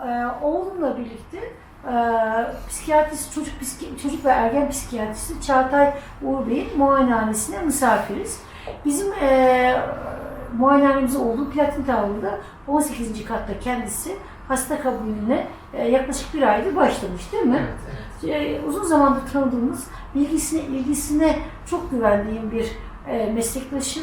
e, oğlumla birlikte e, psikiyatrist, çocuk, psiki, çocuk ve ergen psikiyatristi Çağatay Uğur Bey'in muayenehanesine misafiriz. Bizim e, muayenehanemiz olduğu Platin Tower'da 18. katta kendisi hasta kabulüne e, yaklaşık bir aydır başlamış değil mi? Evet, evet. e, uzun zamandır tanıdığımız, bilgisine, ilgisine çok güvendiğim bir e, meslektaşım.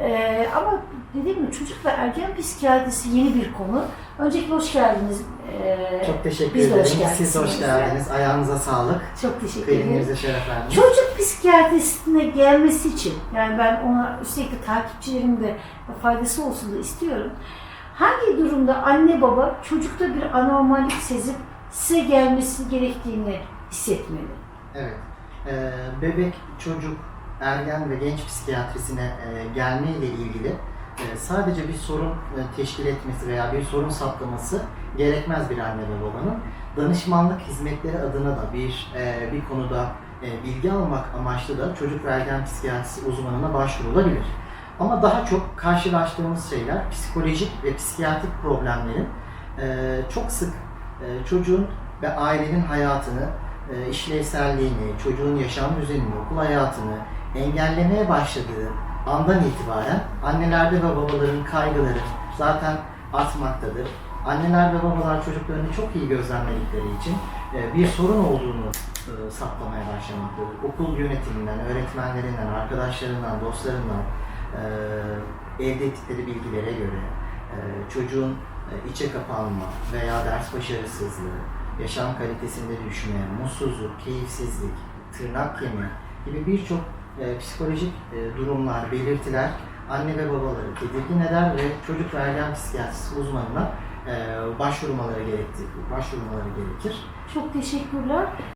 E, ama dediğim gibi çocuk ve ergen psikiyatrisi yeni bir konu. Öncelikle hoş geldiniz. E, Çok teşekkür ederim. Siz hoş geldiniz. Ayağınıza sağlık. çok teşekkür ederim. Şeref verdiniz. Çocuk psikiyatrisine gelmesi için, yani ben ona üstelik takipçilerim de faydası olsun da istiyorum. Hangi durumda anne baba çocukta bir anormallik sezip size gelmesi gerektiğini hissetmeli? Evet. Ee, bebek, çocuk, ergen ve genç psikiyatrisine e, gelme ilgili e, sadece bir sorun e, teşkil etmesi veya bir sorun saptaması gerekmez bir anne ve babanın. Danışmanlık hizmetleri adına da bir e, bir konuda e, bilgi almak amaçlı da çocuk ve ergen psikiyatrisi uzmanına başvurulabilir. Ama daha çok karşılaştığımız şeyler psikolojik ve psikiyatrik problemlerin e, çok sık e, çocuğun ve ailenin hayatını, e, işlevselliğini, çocuğun yaşam düzenini, okul hayatını engellemeye başladığı andan itibaren annelerde ve babaların kaygıları zaten artmaktadır. Anneler ve babalar çocuklarını çok iyi gözlemledikleri için e, bir sorun olduğunu e, saptamaya başlamaktadır. Okul yönetiminden, öğretmenlerinden, arkadaşlarından, dostlarından elde ettikleri bilgilere göre çocuğun içe kapanma veya ders başarısızlığı, yaşam kalitesinde düşme, mutsuzluk, keyifsizlik, tırnak yeme gibi birçok e, psikolojik e, durumlar, belirtiler anne ve babaları tedirgin eder ve çocuk ve ergen psikiyatrisi uzmanına e, başvurmaları gerektir, başvurmaları gerekir. Çok teşekkürler.